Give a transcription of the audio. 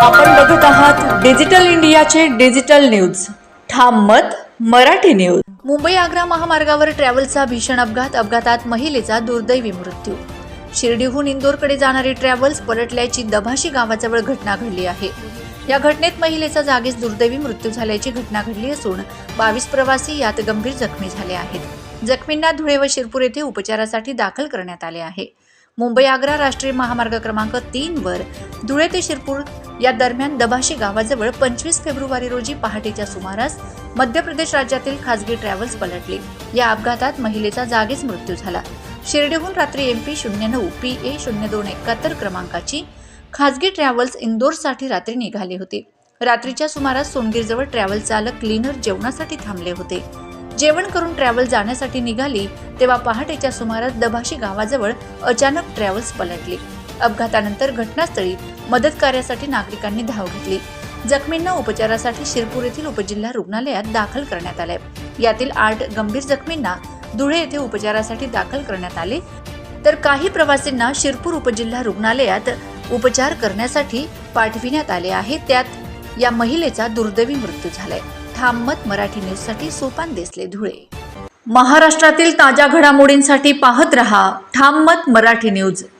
आपण बघत आहात डिजिटल इंडियाचे डिजिटल न्यूज. ठाम मत मराठी न्यूज. मुंबई आग्रा महामार्गावर ट्रॅव्हलचा भीषण अपघात अपघातात महिलेचा दुर्दैवी मृत्यू. शिर्डीहून इंदोरकडे जाणारी ट्रॅव्हल्स पलटल्याची दभाशी गावाजवळ घटना घडली आहे. या घटनेत महिलेचा जागीच दुर्दैवी मृत्यू झाल्याची घटना घडली असून बावीस प्रवासी यात गंभीर जखमी झाले आहेत. जखमींना धुळे व शिरपूर येथे उपचारासाठी दाखल करण्यात आले आहे. मुंबई आग्रा राष्ट्रीय महामार्ग क्रमांक तीन वर धुळे ते शिरपूर या दरम्यान दभाशी गावाजवळ पंचवीस फेब्रुवारी रोजी पहाटेच्या सुमारास मध्य प्रदेश राज्यातील खासगी ट्रॅव्हल्स पलटली. या अपघातात महिलेचा जागीच मृत्यू झाला. शिर्डीहून रात्री एम पी शून्य नऊ पी ए शून्य दोन एकाहत्तर क्रमांकाची खासगी ट्रॅव्हल्स इंदोरसाठी रात्री निघाले होते. रात्रीच्या सुमारास सोनगीरजवळ ट्रॅव्हल चालक क्लीनर जेवणासाठी थांबले होते. जेवण करून ट्रॅव्हल जाण्यासाठी निघाली तेव्हा पहाटेच्या सुमारास दभाशी गावाजवळ अचानक ट्रॅव्हल्स पलटली. अपघातानंतर घटनास्थळी मदत कार्यासाठी नागरिकांनी धाव घेतली. जखमींना उपचारासाठी शिरपूर येथील उपजिल्हा रुग्णालयात दाखल करण्यात आले यातील आठ गंभीर जखमींना धुळे येथे उपचारासाठी दाखल करण्यात आले. तर काही प्रवासींना शिरपूर उपजिल्हा रुग्णालयात उपचार करण्यासाठी पाठविण्यात आले आहे. त्यात या महिलेचा दुर्दैवी मृत्यू झालाय. थांबत मराठी न्यूजसाठी सोपान देसले धुळे. महाराष्ट्रातील ताज्या घडामोडींसाठी पाहत रहा ठाम मत मराठी न्यूज.